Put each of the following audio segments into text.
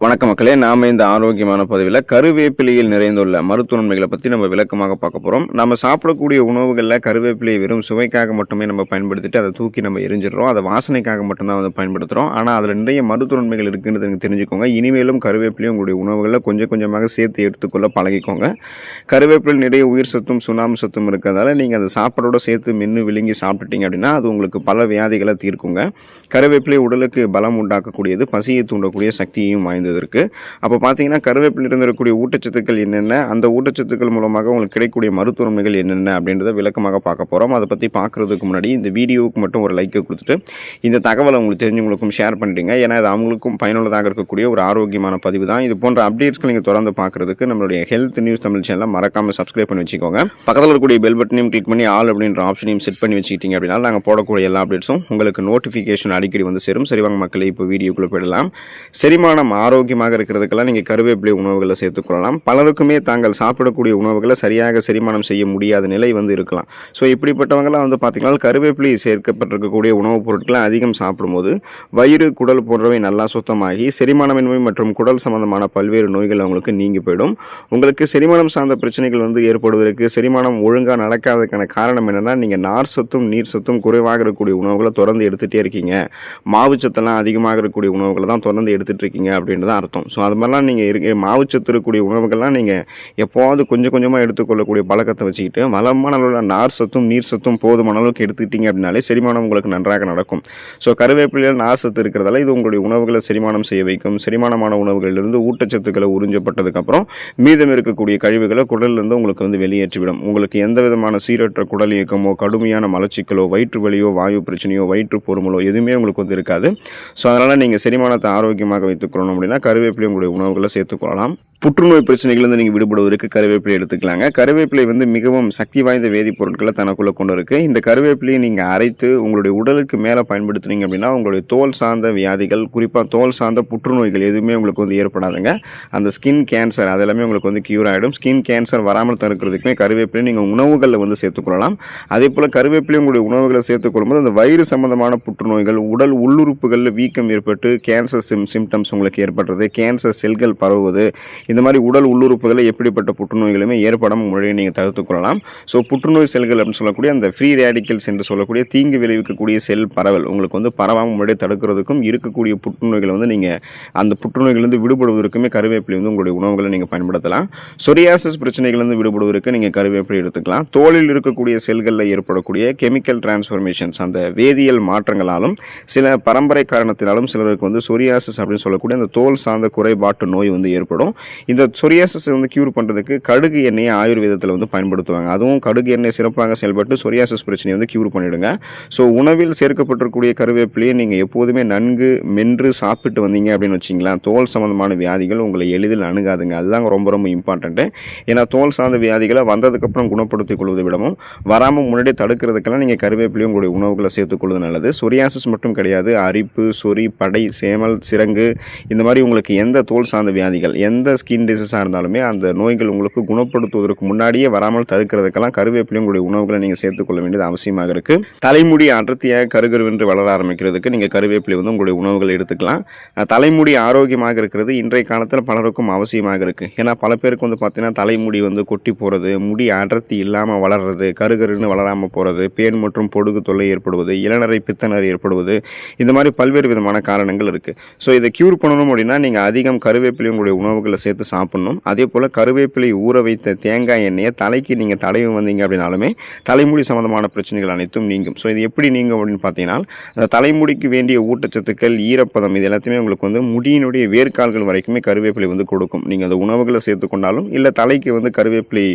வணக்க மக்களே நாம இந்த ஆரோக்கியமான பதிவில் கருவேப்பிலையில் நிறைந்துள்ள மருத்துவ நன்மைகளை பற்றி நம்ம விளக்கமாக பார்க்க போகிறோம் நம்ம சாப்பிடக்கூடிய உணவுகளில் கருவேப்பிலையை வெறும் சுவைக்காக மட்டுமே நம்ம பயன்படுத்திட்டு அதை தூக்கி நம்ம எரிஞ்சிடுறோம். அதை வாசனைக்காக மட்டும்தான் வந்து பயன்படுத்துகிறோம் ஆனால் அதில் நிறைய மருத்துவ நன்மைகள் இருக்குன்றது எனக்கு தெரிஞ்சுக்கோங்க. இனிமேலும் கருவேப்பிலையும் உங்களுடைய உணவுகளில் கொஞ்சம் கொஞ்சமாக சேர்த்து எடுத்துக்கொள்ள பழகிக்கோங்க. கருவேப்பிலை நிறைய உயிர் சத்தும் சுண்ணாம்பு சத்தும் இருக்கிறதால நீங்கள் அதை சாப்பாடோட சேர்த்து மென்று விழுங்கி சாப்பிட்டுட்டீங்க அப்படின்னா அது உங்களுக்கு பல வியாதிகளை தீர்க்குங்க. கருவேப்பிலை உடலுக்கு பலம் உண்டாக்கக்கூடியது பசியை தூண்டக்கூடிய சக்தியையும் வாய்ந்தது. இருக்கு அப்போ பார்த்தீங்கன்னா கருவேப்பில் இருந்திருக்கக்கூடிய ஊட்டச்சத்துக்கள் என்னென்ன அந்த ஊட்டச்சத்துக்கள் மூலமாக உங்களுக்கு கிடைக்கக்கூடிய மருத்துவ நன்மைகள் என்னென்ன அப்படின்றத விளக்கமாக பார்க்க போகிறோம் அதை பற்றி பார்க்குறதுக்கு முன்னாடி இந்த வீடியோவுக்கு மட்டும் ஒரு லைக்கை கொடுத்துட்டு இந்த தகவலை உங்களுக்கு தெரிஞ்சவங்களுக்கும் ஷேர் பண்ணிட்டீங்க ஏன்னா இது அவங்களுக்கும் பயனுள்ளதாக இருக்கக்கூடிய ஒரு ஆரோக்கியமான பதிவு தான். இது போன்ற அப்டேட்ஸ்கள் நீங்கள் தொடர்ந்து பார்க்குறதுக்கு நம்மளுடைய ஹெல்த் நியூஸ் தமிழ் சேனலை மறக்காமல் சப்ஸ்கிரைப் பண்ணி வச்சுக்கோங்க. பக்கத்தில் இருக்கக்கூடிய பெல் பட்டனையும் கிளிக் பண்ணி ஆல் அப்படின்ற ஆப்ஷனையும் செட் பண்ணி வச்சுக்கிட்டீங்க அப்படின்னா நாங்கள் போடக்கூடிய எல்லா அப்டேட்ஸும் உங்களுக்கு நோட்டிஃபிகேஷன் அடிக்கடி வந்து சேரும். சரி வாங்க மக்களே இப்போ வீடியோக்குள்ளே போயிடலாம். செரிமானம் ஆரோக்கியமாக இருக்கிறதுக்கெல்லாம் நீங்கள் கருவேப்பிலை உணவுகளை சேர்த்துக்கொள்ளலாம் பலருக்குமே தாங்கள் சாப்பிடக்கூடிய உணவுகளை சரியாக செரிமானம் செய்ய முடியாத நிலை வந்து இருக்கலாம். ஸோ இப்படிப்பட்டவங்களாம் வந்து பார்த்திங்கன்னா கருவேப்பிலை சேர்க்கப்பட்டிருக்கக்கூடிய உணவுப் பொருட்களை அதிகம் சாப்பிடும்போது வயிறு குடல் போன்றவை நல்லா சுத்தமாகி செரிமானமின்மை மற்றும் குடல் சம்பந்தமான பல்வேறு நோய்கள் அவங்களுக்கு நீங்கி போயிடும். உங்களுக்கு செரிமானம் சார்ந்த பிரச்சனைகள் வந்து ஏற்படுவதற்கு செரிமானம் ஒழுங்காக நடக்காததுக்கான காரணம் என்னென்னா நீங்கள் நார் சத்தும் நீர் சத்தும் குறைவாக இருக்கக்கூடிய உணவுகளை தொடர்ந்து எடுத்துகிட்டே இருக்கீங்க. மாவுச்சத்தெல்லாம் அதிகமாக இருக்கக்கூடிய உணவுகளை தான் தொடர்ந்து எடுத்துகிட்டு இருக்கீங்க அப்படின்றது தான் அர்த்தம். ஸோ அது மாதிரிலாம் நீங்கள் இருக்க மாவுச்சத்து இருக்கக்கூடிய உணவுகள்லாம் நீங்கள் எப்போவாவது கொஞ்சம் கொஞ்சமாக எடுத்துக்கொள்ளக்கூடிய பழக்கத்தை வச்சுக்கிட்டு வளமான அளவில் நார் சத்தும் நீர் சத்தும் போதுமான அளவுக்கு எடுத்துக்கிட்டீங்க அப்படின்னாலே செரிமானம் உங்களுக்கு நன்றாக நடக்கும். ஸோ கருவேப்பிலையில் நார் சத்து இருக்கிறதால இது உங்களுடைய உணவுகளை செரிமானம் செய்ய வைக்கும். செரிமானமான உணவுகளிலிருந்து ஊட்டச்சத்துக்களை உறிஞ்சப்பட்டதுக்கப்புறம் மீதம் இருக்கக்கூடிய கழிவுகளை குடலிலிருந்து உங்களுக்கு வந்து வெளியேற்றிவிடும். உங்களுக்கு எந்த விதமான சீரற்ற குடல் இயக்கமோ கடுமையான மலச்சிக்கலோ வயிற்று வலியோ வாயு பிரச்சனையோ வயிற்று பொறுமலோ எதுவுமே உங்களுக்கு வந்து இருக்காது. ஸோ அதனால் நீங்கள் செரிமானத்தை ஆரோக்கியமாக வைத்துக்கொள்ளணும் அப்படின்னா கருவேப்பிலை உங்களுடைய உணவுகளை சேர்த்துக்கொள்ளலாம் புற்றுநோய் பிரச்சனைகள்லேருந்து நீங்கள் விடுபடுவதற்கு கருவேப்பிலை எடுத்துக்கலாங்க. கருவேப்பிலை வந்து மிகவும் சக்தி வாய்ந்த வேதிப்பொருட்களை தனக்குள்ளே கொண்டு இருக்குது இந்த கருவேப்பிலையை நீங்கள் அரைத்து உங்களுடைய உடலுக்கு மேலே பயன்படுத்துனீங்க அப்படின்னா உங்களுடைய தோல் சார்ந்த வியாதிகள் குறிப்பாக தோல் சார்ந்த புற்றுநோய்கள் எதுவுமே உங்களுக்கு வந்து ஏற்படாதுங்க. அந்த ஸ்கின் கேன்சர் அதெல்லாமே உங்களுக்கு வந்து கியூர் ஆகிடும் ஸ்கின் கேன்சர் வராமல் தடுக்கிறதுக்குமே கருவேப்பிலை நீங்கள் உணவுகளில் வந்து சேர்த்துக்கொள்ளலாம் அதே போல் கருவேப்பிலை உங்களுடைய உணவுகளை சேர்த்துக்கொள்ளும்போது அந்த வயிறு சம்பந்தமான புற்றுநோய்கள் உடல் உள்ளுறுப்புகளில் வீக்கம் ஏற்பட்டு கேன்சர் சிம் சிம்டம்ஸ் உங்களுக்கு ஏற்படுறது கேன்சர் செல்கள் பரவுவது இந்த மாதிரி உடல் உள்ளுறுப்புகளில் எப்படிப்பட்ட புற்றுநோய்களுமே ஏற்படாமல் முறையை நீங்கள் தவிர்த்துக்கொள்ளலாம் ஸோ புற்றுநோய் செல்கள் அப்படின்னு சொல்லக்கூடிய அந்த ஃப்ரீ ரேடிக்கல்ஸ் என்று சொல்லக்கூடிய தீங்கு விளைவிக்கக்கூடிய செல் பரவல் உங்களுக்கு வந்து பரவாமல் முறையை தடுக்கிறதுக்கும் இருக்கக்கூடிய புற்றுநோய்களை வந்து நீங்கள் அந்த புற்றுநோய்களிலிருந்து விடுபடுவதற்குமே கருவேப்பிலை வந்து உங்களுடைய உணவுகளை நீங்கள் பயன்படுத்தலாம். சொரியாசிஸ் பிரச்சனைகள்லேருந்து விடுபடுவதற்கு நீங்கள் கருவேப்பிலை எடுத்துக்கலாம். தோலில் இருக்கக்கூடிய செல்களில் ஏற்படக்கூடிய கெமிக்கல் டிரான்ஸ்ஃபர்மேஷன்ஸ் அந்த வேதியியல் மாற்றங்களாலும் சில பரம்பரை காரணத்தினாலும் சிலருக்கு வந்து சொரியாசிஸ் அப்படின்னு சொல்லக்கூடிய அந்த தோல் சார்ந்த குறைபாட்டு நோய் வந்து ஏற்படும். இந்த சொரியாசஸ் வந்து கியூர் பண்ணுறதுக்கு கடுகு எண்ணெயை ஆயுர்வேதத்தில் வந்து பயன்படுத்துவாங்க. அதுவும் கடுகு எண்ணெய் சிறப்பாக செயல்பட்டு சொரியாசஸ் பிரச்சனையை வந்து கியூர் பண்ணிவிடுங்க ஸோ உணவில் சேர்க்கப்பட்டிருக்கக்கூடிய கருவேப்பிலையை நீங்கள் எப்போதுமே நன்கு மென்று சாப்பிட்டு வந்தீங்க அப்படின்னு வச்சிங்களேன் தோல் சம்மந்தமான வியாதிகள் உங்களை எளிதில் அணுகாதுங்க. அதுதான் ரொம்ப ரொம்ப இம்பார்ட்டண்ட்டு ஏன்னா தோல் சார்ந்த வியாதிகளை வந்ததுக்கப்புறம் குணப்படுத்திக் கொள்வதை விடவும் வராமல் முன்னாடியே தடுக்கிறதுக்கெல்லாம் நீங்கள் கருவேப்பிலையும் உங்களுடைய உணவுகளை சேர்த்துக்கொள்வது நல்லது. சொரியாசஸ் மட்டும் கிடையாது. அரிப்பு சொறி படை சேமல் சிறங்கு இந்த மாதிரி உங்களுக்கு எந்த தோல் சார்ந்த வியாதிகள் எந்த ஸ்கின் டிசீஸாக இருந்தாலுமே அந்த நோய்கள் உங்களுக்கு குணப்படுத்துவதற்கு முன்னாடியே வராமல் தடுக்கிறதுக்கெல்லாம் கருவேப்பிலையும் உங்களுடைய உணவுகளை நீங்கள் சேர்த்துக்கொள்ள வேண்டியது அவசியமாக இருக்குது தலைமுடி அடர்த்தியாக கருகருவென்று வளர ஆரம்பிக்கிறதுக்கு நீங்கள் கருவேப்பிலை வந்து உங்களுடைய உணவுகளை எடுத்துக்கலாம். தலைமுடி ஆரோக்கியமாக இருக்கிறது இன்றைய காலத்தில் பலருக்கும் அவசியமாக இருக்குது ஏன்னா பல பேருக்கு வந்து பார்த்தீங்கன்னா தலைமுடி வந்து கொட்டி போகிறது முடி அடர்த்தி இல்லாமல் வளர்றது கருகருன்னு வளராமல் போகிறது பேன் மற்றும் பொடுகு தொல்லை ஏற்படுவது இளநரை பித்தநரை ஏற்படுவது இந்த மாதிரி பல்வேறு விதமான காரணங்கள் இருக்குது ஸோ இதை க்யூர் பண்ணணும் அப்படின்னா நீங்கள் அதிகம் கருவேப்பிலை உங்களுடைய உணவுகளை சேர்த்து சாப்பிட்ணும். அதே போல் கருவேப்பிலை ஊற வைத்த தேங்காய் எண்ணெயை தலைக்கு நீங்கள் தடவி வந்தீங்க அப்படின்னாலுமே தலைமுடி சம்மந்தமான பிரச்சனைகள் அனைத்தும் நீங்கும். ஸோ இது எப்படி நீங்கும் அப்படின்னு பார்த்தீங்கன்னா அந்த தலைமுடிக்கு வேண்டிய ஊட்டச்சத்துக்கள் ஈரப்பதம் இது எல்லாத்தையுமே உங்களுக்கு வந்து முடியினுடைய வேர்க்கால்கள் வரைக்குமே கருவேப்பிலை வந்து கொடுக்கும். நீங்கள் அந்த உணவுகளை சேர்த்துக்கொண்டாலும் இல்லை தலைக்கு வந்து கருவேப்பிலை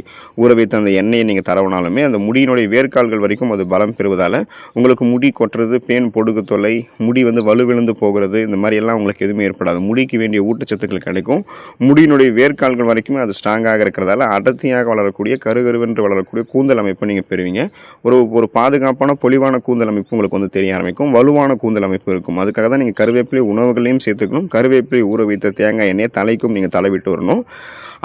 ஊற வைத்த அந்த எண்ணெயை நீங்கள் தரவினாலுமே அந்த முடியினுடைய வேர்க்கால்கள் வரைக்கும் அது பலம் பெறுவதால் உங்களுக்கு முடி கொட்டுறது பேன் பொடுகு தொல்லை முடி வந்து வலுவிழுந்து போகிறது இந்த மாதிரி எல்லாம் உங்களுக்கு எதுவுமே ஏற்படாது. முடி முடிக்கு வேண்டிய ஊட்டச்சத்துக்கள் கிடைக்கும். முடியினுடைய வேர்க்கால்கள் வரைக்குமே அது ஸ்ட்ராங்காக இருக்கிறதால அடர்த்தியாக வளரக்கூடிய கருகருவென்று வளரக்கூடிய கூந்தல் அமைப்பு நீங்கள் பெறுவீங்க. ஒரு ஒரு பாதுகாப்பான பொலிவான கூந்தல் அமைப்பு உங்களுக்கு வந்து தெரிய ஆரம்பிக்கும். வலுவான கூந்தல் அமைப்பு இருக்கும். அதுக்காக தான் நீங்கள் கருவேப்பிலை உணவுகளையும் சேர்த்துக்கணும். கருவேப்பிலை ஊற வைத்த தேங்காய் எண்ணெயை தலைக்கும் நீங்கள் தலைவிட்டு வரணும்.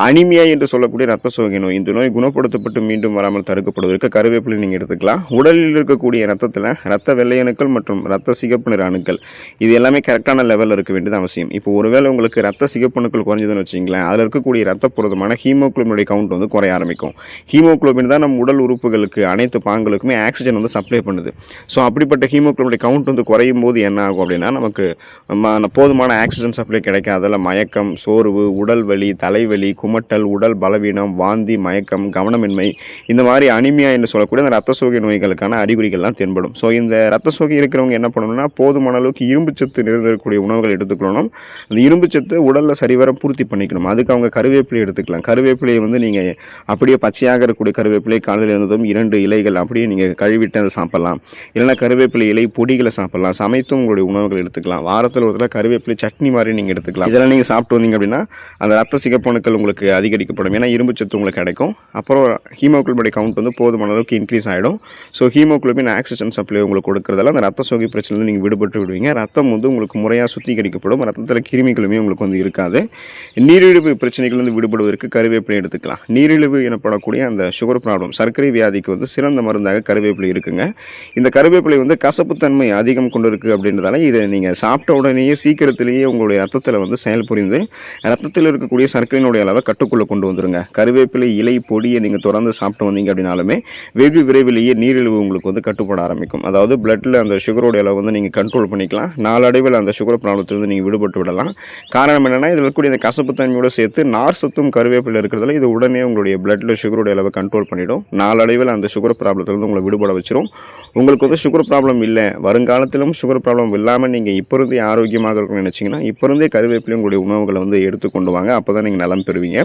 அனிமியா என்று சொல்லக்கூடிய ரத்த சோகை நோய் இந்த நோய் குணப்படுத்தப்பட்டு மீண்டும் வராமல் தடுக்கப்படுவதற்கு கருவேப்பிலை நீங்கள் எடுத்துக்கலாம். உடலில் இருக்கக்கூடிய ரத்தத்தில் ரத்த வெள்ளையணுக்கள் மற்றும் ரத்த சிகப்பு நிற அணுக்கள் இது எல்லாமே கரெக்டான லெவலில் இருக்க வேண்டியது அவசியம். இப்போ ஒரு ஒருவேளை உங்களுக்கு ரத்த சிகப்பணுக்கள் குறைஞ்சதுன்னு வச்சிங்களேன் அதில் இருக்கக்கூடிய ரத்த புரதமான ஹீமோக்ளோபினுடைய கவுண்ட் வந்து குறைய ஆரம்பிக்கும். ஹீமோகுளோபின் தான் நம்ம உடல் உறுப்புகளுக்கு அனைத்து பாங்களுக்குமே ஆக்சிஜன் வந்து சப்ளை பண்ணுது. ஸோ அப்படிப்பட்ட ஹீமோக்ளோபினுடைய கவுண்ட் வந்து குறையும் போது என்ன ஆகும் அப்படின்னா நமக்கு போதுமான ஆக்சிஜன் சப்ளை கிடைக்காதல மயக்கம் சோர்வு உடல் வலி தலைவலி குமட்டல் உடல் பலவீனம் வாந்தி மயக்கம் கவனமின்மை இந்த மாதிரி அனிமியா என்று சொல்லக்கூடிய அந்த ரத்த சோகை நோய்களுக்கான அறிகுறிகள்லாம் தென்படும். ஸோ இந்த ரத்த சோகை இருக்கிறவங்க என்ன பண்ணணும்னா போதுமான அளவுக்கு இரும்பு சத்து நிறைந்திருக்கக்கூடிய உணவுகள் எடுத்துக்கணும். அந்த இரும்புச்சத்து உடலில் சரிவர பூர்த்தி பண்ணிக்கணும். அதுக்கு அவங்க கருவேப்பிலை எடுத்துக்கலாம். கருவேப்பிலையை வந்து நீங்கள் அப்படியே பச்சையாக இருக்கக்கூடிய கருவேப்பிலை காலையில் இருந்ததும் இரண்டு இலைகள் அப்படியே நீங்கள் கழுவிட்டு அதை சாப்பிட்லாம். இல்லைன்னா கருவேப்பிலை இலை பொடிகளை சாப்பிடலாம். சமைத்தும் உங்களுடைய உணவுகள் எடுத்துக்கலாம். வாரத்தில் ஒரு தடவை கருவேப்பிலை சட்னி மாதிரி நீங்கள் எடுத்துக்கலாம். இதெல்லாம் நீங்கள் சாப்பிட்டு வந்தீங்க அப்படின்னா அந்த ரத்த சிகப்பணுக்கள் உங்களுக்கு அதிகரிக்கப்படும். ஏன்னா இரும்பு சத்து உங்களுக்கு கிடைக்கும். அப்புறம் ஹீமோக்ளோபடி கவுண்ட் வந்து போதுமான அளவுக்கு இன்க்ரீஸ் ஆகிடும் ஸோ ஹீமோக்ளோபின் ஆக்சிஜன் சப்ளை உங்களுக்கு கொடுக்குறதால அந்த ரத்த சோகை பிரச்சனை நீங்கள் விடுபட்டு விடுவீங்க. ரத்தம் வந்து உங்களுக்கு முறையாக சுத்திகரிக்கப்படும். ரத்தத்தில் கிருமி கிருமிகளுமே உங்களுக்கு வந்து இருக்காது. நீரிழிவு பிரச்சனைகள் வந்து விடுபடுவதற்கு கருவேப்பிலை எடுத்துக்கலாம். நீரிழிவு எனப்படக்கூடிய அந்த சுகர் ப்ராப்ளம் சர்க்கரை வியாதிக்கு வந்து சிறந்த மருந்தாக கருவேப்பிலை இருக்குங்க. இந்த கருவேப்பிலை வந்து கசப்புத்தன்மை அதிகம் கொண்டு இருக்குது அப்படின்றதால இதை நீங்கள் சாப்பிட்ட உடனேயே சீக்கிரத்திலேயே உங்களுடைய ரத்தத்தில் வந்து செயல்புரிந்து ரத்தத்தில் இருக்கக்கூடிய சர்க்கரையினுடைய அளவை கட்டுக்குள்ளே கொண்டு வந்துருங்க. கருவேப்பிலை இலை பொடியை நீங்கள் தொடர்ந்து சாப்பிட்டு வந்தீங்க அப்படின்னாலுமே வெகு விரைவிலேயே நீரிழிவு உங்களுக்கு வந்து கட்டுப்பட ஆரம்பிக்கும். அதாவது பிளட்டில் அந்த சுகரோட அளவு வந்து நீங்கள் கண்ட்ரோல் பண்ணிக்கலாம். நாளடைவில் அந்த சுகர் ப்ராப்ளத்திலிருந்து நீங்கள் விடுபட்டு விடலாம். காரணம் என்னென்னா இதில் இருக்கக்கூடிய இந்த கசப்பு தன்மையோடு சேர்த்து நார் சத்தும் கருவேப்பிலை இருக்கிறதால இது உடனே உங்களுடைய பிளட்டில் சுகருடைய அளவை கண்ட்ரோல் பண்ணிடும். நாளடைவில் அந்த சுகர் ப்ராப்ளத்திலிருந்து உங்களை விடுபட வச்சிரும். உங்களுக்கு வந்து சுகர் ப்ராப்ளம் இல்லை. வருங்காலத்திலும் சுகர் ப்ராப்ளம் இல்லாமல் நீங்கள் இப்போ இருந்தே ஆரோக்கியமாக இருக்கணும்னு நினச்சிங்கன்னா இப்போ இருந்தே கருவேப்பிலையும் உங்களுடைய உணவுகளை வந்து எடுத்துக்கொண்டு வாங்க. அப்போ தான் நீங்கள் நலம் பெறுவீங்க.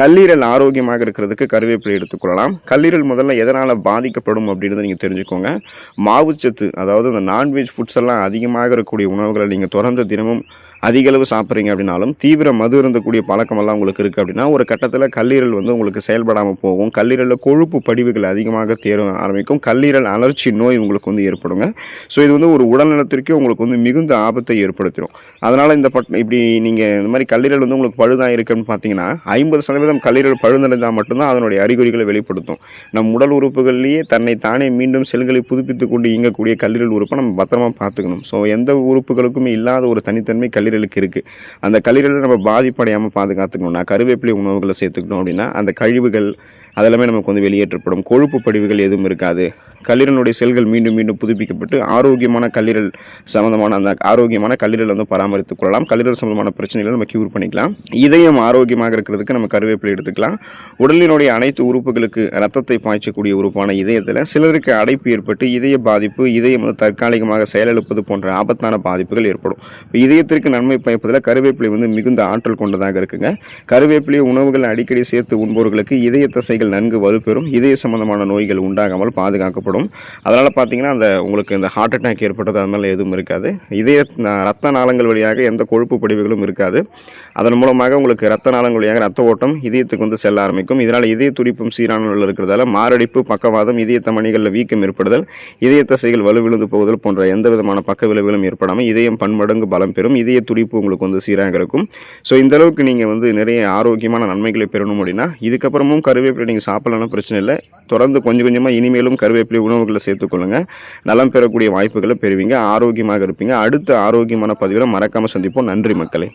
கல்லீரல் ஆரோக்கியமாக இருக்கிறதுக்கு கருவேப்பிலை எடுத்துக்கொள்ளலாம் கல்லீரல் முதல்ல எதனால் பாதிக்கப்படும் அப்படின்றத நீங்கள் தெரிஞ்சுக்கோங்க. மாவுச்சத்து அதாவது இந்த நான்வெஜ் ஃபுட்ஸ் எல்லாம் அதிகமாக இருக்கக்கூடிய உணவுகளை நீங்கள் தொடர்ந்து தினமும் அதிகளவு சாப்பிட்றீங்க அப்படின்னாலும் தீவிர மது இருந்தக்கூடிய பழக்கமெல்லாம் உங்களுக்கு இருக்குது அப்படின்னா ஒரு கட்டத்தில் கல்லீரல் வந்து உங்களுக்கு செயல்படாமல் போகும். கல்லீரலில் கொழுப்பு படிவுகள் அதிகமாக தேர ஆரம்பிக்கும். கல்லீரல் அலர்ச்சி நோய் உங்களுக்கு வந்து ஏற்படுங்க. ஸோ இது வந்து ஒரு உடல்நலத்திற்கே உங்களுக்கு வந்து மிகுந்த ஆபத்தை ஏற்படுத்திடும். அதனால் இந்த பட் இப்படி நீங்கள் இந்த மாதிரி கல்லீரல் வந்து உங்களுக்கு பழுதாக இருக்குன்னு பார்த்தீங்கன்னா ஐம்பது சதவீதம் கல்லீரல் பழுதடைந்தால் மட்டும்தான் அதனுடைய அறிகுறிகளை வெளிப்படுத்தும். நம் உடல் உறுப்புகள்லேயே தன்னை தானே மீண்டும் செல்களை புதுப்பித்து கொண்டு இயங்கக்கூடிய கல்லீரல் உறுப்பை நம்ம பத்திரமா பார்த்துக்கணும். ஸோ எந்த உறுப்புகளுக்குமே இல்லாத ஒரு தனித்தன்மை கல்லீரலுக்கு இருக்குது அந்த கல்லீரலை நம்ம பாதிப்படையாமல் பாதுகாத்துக்கணும்னா கருவேப்பிலை உணவுகளை சேர்த்துக்கணும் அப்படின்னா அந்த கழிவுகள் அதெல்லாமே நமக்கு வந்து வெளியேற்றப்படும். கொழுப்பு படிவுகள் எதுவும் இருக்காது. கல்லீரலுடைய செல்கள் மீண்டும் மீண்டும் புதுப்பிக்கப்பட்டு ஆரோக்கியமான கல்லீரல் சம்மந்தமான அந்த ஆரோக்கியமான கல்லீரல் வந்து பராமரித்துக் கொள்ளலாம். கல்லீரல் சம்மந்தமான பிரச்சனைகளை நம்ம க்யூர் பண்ணிக்கலாம். இதயம் ஆரோக்கியமாக இருக்கிறதுக்கு நம்ம கருவேப்பிலை எடுத்துக்கலாம். உடலினுடைய அனைத்து உறுப்புகளுக்கு ரத்தத்தை பாய்ச்சக்கூடிய உறுப்பான இதயத்தில் சிலருக்கு அடைப்பு ஏற்பட்டு இதய பாதிப்பு இதயம் வந்து தற்காலிகமாக செயலிழப்பது போன்ற ஆபத்தான பாதிப்புகள் ஏற்படும். இப்போ இதயத்திற்கு நன்மை பயப்பதில் கருவேப்பிலை வந்து மிகுந்த ஆற்றல் கொண்டதாக இருக்குங்க. கருவேப்பிலை உணவுகள் அடிக்கடி சேர்த்து உண்பவர்களுக்கு இதய தசைகள் நன்கு வலுப்பெறும் இதய சம்பந்தமான நோய்கள் உண்டாகாமல் பாதுகாக்கப்படும். அதனால் பார்த்தீங்கன்னா அந்த உங்களுக்கு இந்த ஹார்ட் அட்டாக் ஏற்பட்டது அது எதுவும் இருக்காது. இதய ரத்த நாளங்கள் வழியாக எந்த கொழுப்பு படிவுகளும் இருக்காது. அதன் மூலமாக உங்களுக்கு ரத்த நாளங்கள் வழியாக ரத்த ஓட்டம் இதயத்துக்கு வந்து செல்ல ஆரம்பிக்கும். இதனால் இதய துடிப்பும் சீரான நிலையில் இருக்கிறதால மாரடைப்பு பக்கவாதம் இதய தமணிகளில் வீக்கம் ஏற்படுதல் இதய தசைகள் வலுவிழுந்து போகுதல் போன்ற எந்த விதமான பக்க விளைவுகளும் ஏற்படாமல் இதயம் பன்மடங்கு பலம் பெறும். இதய துடிப்பு உங்களுக்கு வந்து சீராக இருக்கும். ஸோ இந்த அளவுக்கு நீங்கள் வந்து நிறைய ஆரோக்கியமான நன்மைகளை பெறணும் அப்படின்னா இதுக்கப்புறமும் கருவேப்பிலை நீங்கள் சாப்பிடலாம் பிரச்சனை இல்லை. தொடர்ந்து கொஞ்சம் கொஞ்சமாக இனிமேலும் கருவேப்பிலை உணவுகளை சேர்த்துக்கொள்ளுங்க நலம் பெறக்கூடிய வாய்ப்புகளை பெறுவீங்க. ஆரோக்கியமாக இருப்பீங்க. அடுத்த ஆரோக்கியமான பதிவில் மறக்காமல் சந்திப்போம். நன்றி மக்களே.